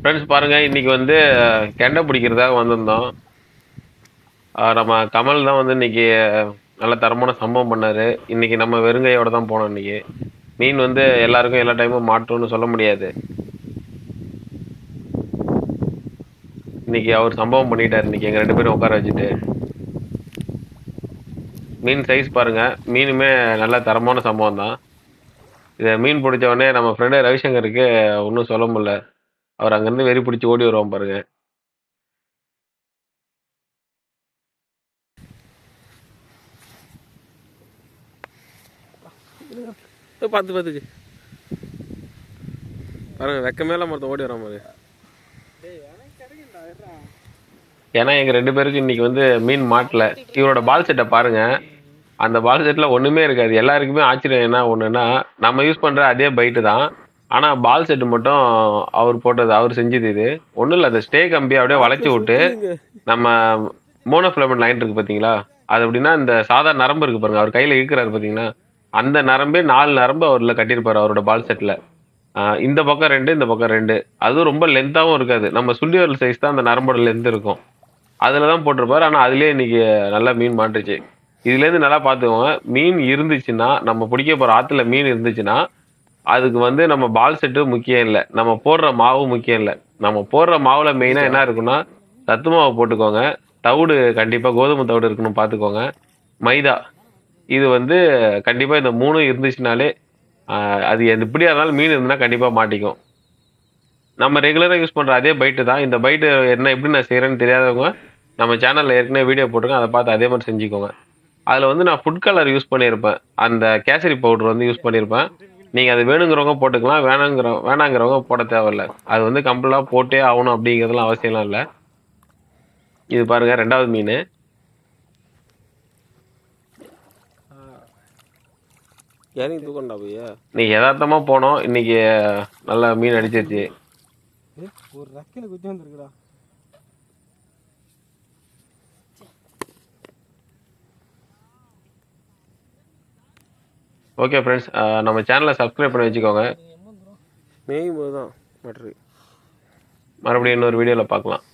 Friends பாருங்கள் இன்றைக்கி வந்து கெண்டை பிடிக்கிறதாக வந்திருந்தோம். நம்ம கமல் தான் வந்து இன்னைக்கு நல்ல தரமான சம்பவம் பண்ணார். இன்னைக்கு நம்ம வெறுங்கையோட தான் போனோம் இன்னைக்கு. மீன் வந்து எல்லாருக்கும் எல்லா டைமும் மாட்டோம்னு சொல்ல முடியாது. இன்னைக்கு அவர் சம்பவம் பண்ணிட்டார் இன்னைக்கு எங்கள் ரெண்டு பேரும் உட்கார வச்சுட்டு. மீன் சைஸ் பாருங்க மீனுமே நல்ல தரமான சம்பவம் தான். இதை மீன் பிடிச்ச உடனே நம்ம ஃப்ரெண்டு ரவிசங்கருக்கு ஒன்றும் சொல்ல முடியல. அவர் அங்கேருந்து வெறி பிடிச்சி ஓடி வருவோம் பாருங்க. பார்த்து பார்த்துச்சு பாருங்க வெக்க மேல மொத்தம் ஓடி வரான் பாரு. ஏன்னா எங்க ரெண்டு பேருக்கு இன்னைக்கு வந்து மீன் மாட்டல. இவரோட பால் செட்டை பாருங்க. அந்த பால் செட்ல ஒண்ணுமே இருக்காது. எல்லாருக்குமே ஆச்சரியம் என்ன ஒண்ணுன்னா நம்ம யூஸ் பண்ற அதே பைட்டு தான். ஆனா பால் செட்டு மட்டும் அவர் போட்டது அவர் செஞ்சது இது. ஒண்ணும் இல்ல அந்த ஸ்டே கம்பி அப்படியே வளைச்சு விட்டு நம்ம மோனோஃபிலமெண்ட் லைன் இருக்கு பாத்தீங்களா? அது அப்படின்னா இந்த சாதா நரம்பு இருக்கு பாருங்க அவர் கையில இழுக்கிறாரு பாத்தீங்களா? அந்த நரம்பே நாலு நரம்பு அவர்ல கட்டியிருப்பாரு அவரோட பால் செட்ல இந்த பக்கம் ரெண்டு இந்த பக்கம் ரெண்டு. அதுவும் ரொம்ப லென்த்தாவும் இருக்காது. நம்ம சுண்டி வரல் சைஸ் தான் அந்த நரம்போட லென்த் இருக்கும். அதில் தான் போட்டிருப்பாரு ஆனால் அதுலேயே இன்னைக்கு நல்லா மீன் மாட்டுச்சு. இதுலேருந்து நல்லா பார்த்துக்கோங்க மீன் இருந்துச்சுன்னா நம்ம பிடிக்க போகிற ஆற்றுல மீன் இருந்துச்சுன்னா அதுக்கு வந்து நம்ம பால் செட்டு முக்கியம் இல்லை. நம்ம போடுற மாவு முக்கியம் இல்லை. நம்ம போடுற மாவுல மெயினாக என்ன இருக்குன்னா சத்து மாவு போட்டுக்கோங்க. தவிடு கண்டிப்பாக கோதுமை தவிடு இருக்கணும் பார்த்துக்கோங்க மைதா. இது வந்து கண்டிப்பாக இந்த மூணும் இருந்துச்சுனாலே அது எது எப்படியா இருந்தாலும் மீன் இருந்துன்னா கண்டிப்பாக மாட்டிக்கும். நம்ம ரெகுலராக யூஸ் பண்ணுற அதே பைட்டு தான். இந்த பைட்டு என்ன எப்படி நான் செய்கிறேன்னு தெரியாதவங்க நம்ம சேனலில் ஏற்கனவே வீடியோ போட்டிருக்கேன். அதை பார்த்து அதே மாதிரி செஞ்சுக்கோங்க. அதில் வந்து நான் ஃபுட் கலர் யூஸ் பண்ணியிருப்பேன். அந்த கேசரி பவுடர் வந்து யூஸ் பண்ணியிருப்பேன். நீங்கள் அது வேணுங்கிறவங்க போட்டுக்கலாம். வேணாங்கிற வேணாங்கிறவங்க போட தேவையில்ல. அது வந்து கம்பலாக போட்டே ஆகணும் அப்படிங்கிறதுலாம் அவசியம்லாம் இல்லை. இது பாருங்க ரெண்டாவது மீன். இறங்கி தூக்கண்டா போய். இன்னைக்கு யதார்த்தமாக போனோம். இன்னைக்கு நல்லா மீன் அடிச்சிருச்சு. ஒரு ரெக்கையில குத்தி வந்துருக்குடா. ஓகே ஃப்ரெண்ட்ஸ் நம்ம சேனலை சப்ஸ்கிரைப் பண்ணி வச்சுக்கோங்க. மேயும் போது தான் மறுபடியும் இன்னொரு வீடியோவில் பார்க்கலாம்.